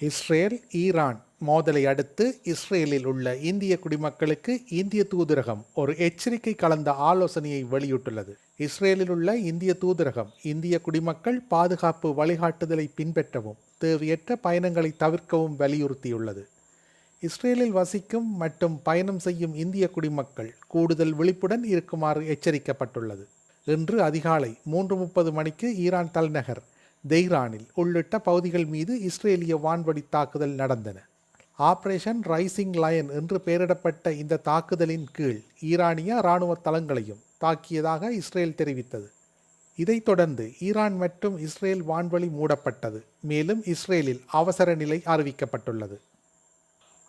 Israel Iran மோதலை அடுத்து இஸ்ரேலில் உள்ள இந்திய குடிமக்களுக்கு இந்திய தூதரகம் ஒரு எச்சரிக்கை கலந்த ஆலோசனையை வெளியிட்டுள்ளது. இஸ்ரேலில் உள்ள இந்திய தூதரகம் இந்திய குடிமக்கள் பாதுகாப்பு வழிகாட்டுதலை பின்பற்றவும் தேவையற்ற பயணங்களை தவிர்க்கவும் வலியுறுத்தியுள்ளது. இஸ்ரேலில் வசிக்கும் மற்றும் பயணம் செய்யும் இந்திய குடிமக்கள் கூடுதல் விழிப்புடன் இருக்குமாறு எச்சரிக்கப்பட்டுள்ளது. இன்று அதிகாலை மூன்று முப்பது மணிக்கு ஈரான் தலைநகர் தெஹ்ரானில் உள்ளிட்ட பகுதிகள் மீது இஸ்ரேலிய வான்வழி தாக்குதல் நடந்தன. ஆபரேஷன் ரைசிங் லயன் என்று பெயரிடப்பட்ட இந்த தாக்குதலின் கீழ் ஈரானிய இராணுவ தளங்களையும் தாக்கியதாக இஸ்ரேல் தெரிவித்தது. இதைத் தொடர்ந்து ஈரான் மற்றும் இஸ்ரேல் வான்வழி மூடப்பட்டது. மேலும் இஸ்ரேலில் அவசர நிலை அறிவிக்கப்பட்டுள்ளது.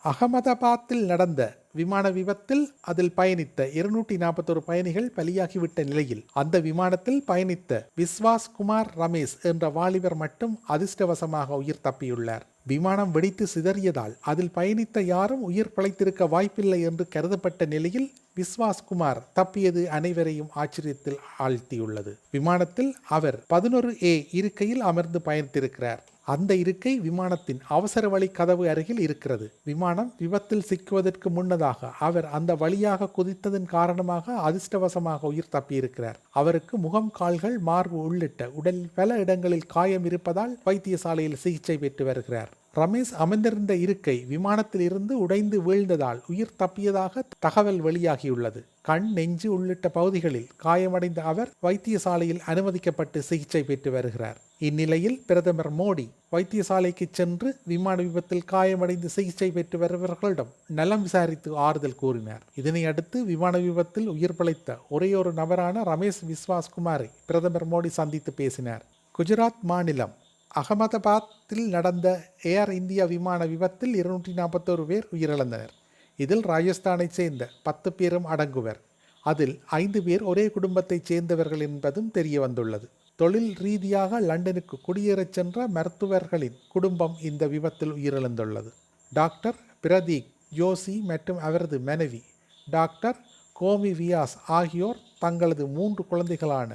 அகமதாபாத்தில் நடந்த விமான விபத்தில் அதில் பயணித்த இருநூற்றி நாற்பத்தொரு பயணிகள் பலியாகிவிட்ட நிலையில் அந்த விமானத்தில் பயணித்த விஸ்வாஸ் குமார் ரமேஷ் என்ற வாலிபர் மட்டும் அதிர்ஷ்டவசமாக உயிர் தப்பியுள்ளார். விமானம் வெடித்து சிதறியதால் அதில் பயணித்த யாரும் உயிர் பிழைத்திருக்க வாய்ப்பில்லை என்று கருதப்பட்ட நிலையில் விஸ்வாஸ் குமார் தப்பியது அனைவரையும் ஆச்சரியத்தில் ஆழ்த்தியுள்ளது. விமானத்தில் அவர் பதினொரு ஏ இருக்கையில் அமர்ந்து பயணித்திருக்கிறார். அந்த இருக்கை விமானத்தின் அவசர வழி கதவு அருகில் இருக்கிறது. விமானம் விபத்தில் சிக்குவதற்கு முன்னதாக அவர் அந்த வழியாக குதித்ததன் காரணமாக அதிர்ஷ்டவசமாக உயிர் தப்பியிருக்கிறார். அவருக்கு முகம் கால்கள் மார்பு உள்ளிட்ட உடலில் பல இடங்களில் காயம் இருப்பதால் வைத்தியசாலையில் சிகிச்சை பெற்று வருகிறார். ரமேஷ் அமர்ந்திருந்த இருக்கை விமானத்திலிருந்து உடைந்து வீழ்ந்ததால் உயிர் தப்பியதாக தகவல் வெளியாகியுள்ளது. கண் நெஞ்சு உள்ளிட்ட பகுதிகளில் காயமடைந்த அவர் வைத்தியசாலையில் அனுமதிக்கப்பட்டு சிகிச்சை பெற்று வருகிறார். இந்நிலையில் பிரதமர் மோடி வைத்தியசாலைக்கு சென்று விமான விபத்தில் காயமடைந்து சிகிச்சை பெற்று வருபவர்களிடம் நலம் விசாரித்து ஆறுதல் கூறினார். இதனை அடுத்து விமான விபத்தில் உயிர் பிழைத்த ஒரேயொரு நபரான ரமேஷ் விஸ்வாஸ் குமாரை பிரதமர் மோடி சந்தித்து பேசினார். குஜராத் மாநிலம் அகமதாபாத்தில் நடந்த ஏர் இந்தியா விமான விபத்தில் இருநூற்றி நாற்பத்தோரு பேர் உயிரிழந்தனர். இதில் ராஜஸ்தானைச் சேர்ந்த பத்து பேரும் அடங்குவர். அதில் ஐந்து பேர் ஒரே குடும்பத்தைச் சேர்ந்தவர்கள் என்பதும் தெரிய வந்துள்ளது தொழில் ரீதியாக லண்டனுக்கு குடியேறச் சென்ற மருத்துவர்களின் குடும்பம் இந்த விபத்தில் உயிரிழந்துள்ளது. டாக்டர் பிரதீக் ஜோசி மற்றும் அவரது மனைவி டாக்டர் கோமி வியாஸ் ஆகியோர் தங்களது மூன்று குழந்தைகளான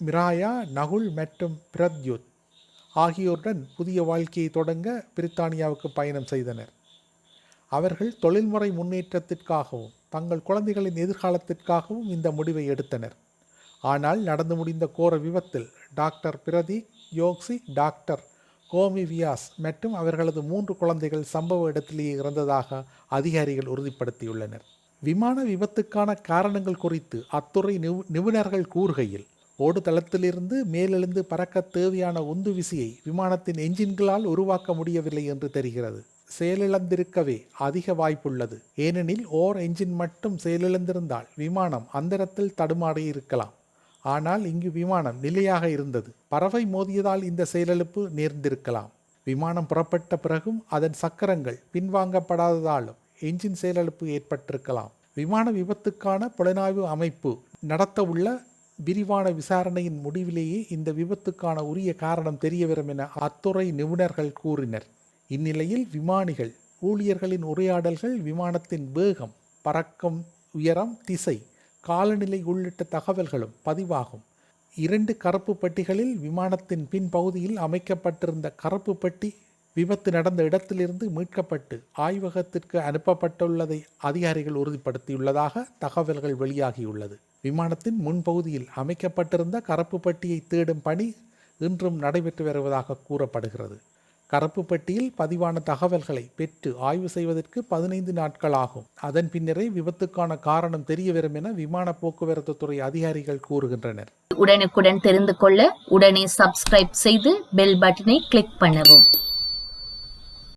மிராயா நகுல் மற்றும் பிரத்யுத் ஆகியோருடன் புதிய வாழ்க்கையை தொடங்க பிரித்தானியாவுக்கு பயணம் செய்தனர். அவர்கள் தொழில்முறை முன்னேற்றத்திற்காகவும் தங்கள் குழந்தைகளின் எதிர்காலத்திற்காகவும் இந்த முடிவை எடுத்தனர். ஆனால் நடந்து முடிந்த கோர விபத்தில் டாக்டர் பிரதீக் யோக்சி டாக்டர் கோமி வியாஸ் மற்றும் அவர்களது மூன்று குழந்தைகள் சம்பவ இடத்திலேயே இறந்ததாக அதிகாரிகள் உறுதிப்படுத்தியுள்ளனர். விமான விபத்துக்கான காரணங்கள் குறித்து அத்துறை நிபுணர்கள் கூறுகையில் ஓடுதளத்திலிருந்து மேலெழுந்து பறக்க தேவையான உந்து விசையை விமானத்தின் என்ஜின்களால் உருவாக்க முடியவில்லை என்று தெரிகிறது. செயலிழந்திருக்கவே அதிக வாய்ப்புள்ளது. ஏனெனில் ஓர் என்ஜின் மட்டும் செயலிழந்திருந்தால் விமானம் அந்தரத்தில் தடுமாறி இருக்கலாம். ஆனால் இங்கு விமானம் நிலையாக இருந்தது. பறவை மோதியதால் இந்த செயலிழப்பு நேர்ந்திருக்கலாம். விமானம் புறப்பட்ட பிறகும் அதன் சக்கரங்கள் பின்வாங்கப்படாததாலும் என்ஜின் செயலிழப்பு ஏற்பட்டிருக்கலாம். விமான விபத்துக்கான புலனாய்வு அமைப்பு நடத்தவுள்ள விரிவான விசாரணையின் முடிவிலேயே இந்த விபத்துக்கான உரிய காரணம் தெரியவரும் என அத்துறை நிபுணர்கள் கூறினர். இந்நிலையில் விமானிகள் ஊழியர்களின் உரையாடல்கள் விமானத்தின் வேகம் பறக்கும் உயரம் திசை காலநிலை உள்ளிட்ட தகவல்களும் பதிவாகும். இரண்டு கருப்பு பெட்டிகளில் விமானத்தின் பின்பகுதியில் அமைக்கப்பட்டிருந்த கருப்பு பெட்டி விபத்து நடந்த இடத்திலிருந்து மீட்கப்பட்டு ஆய்வகத்திற்கு அனுப்பப்பட்டுள்ளதை அதிகாரிகள் உறுதிப்படுத்தியுள்ளதாக தகவல்கள் வெளியாகியுள்ளது. விமானத்தின் முன்பகுதியில் அமைக்கப்பட்டிருந்த கருப்பு பெட்டியை தேடும் பணி இன்றும் நடைபெற்று வருவதாக கூறப்படுகிறது. கருப்பு பெட்டியில் பதிவான தகவல்களை பெற்று ஆய்வு செய்வதற்கு பதினைந்து நாட்கள் ஆகும். அதன் பின்னரே விபத்துக்கான காரணம் தெரிய வரும் என விமான போக்குவரத்து துறை அதிகாரிகள் கூறுகின்றனர். உடனுக்குடன் தெரிந்து கொள்ள உடனே சப்ஸ்கிரைப் செய்து பெல் பட்டனை கிளிக் பண்ணவும்.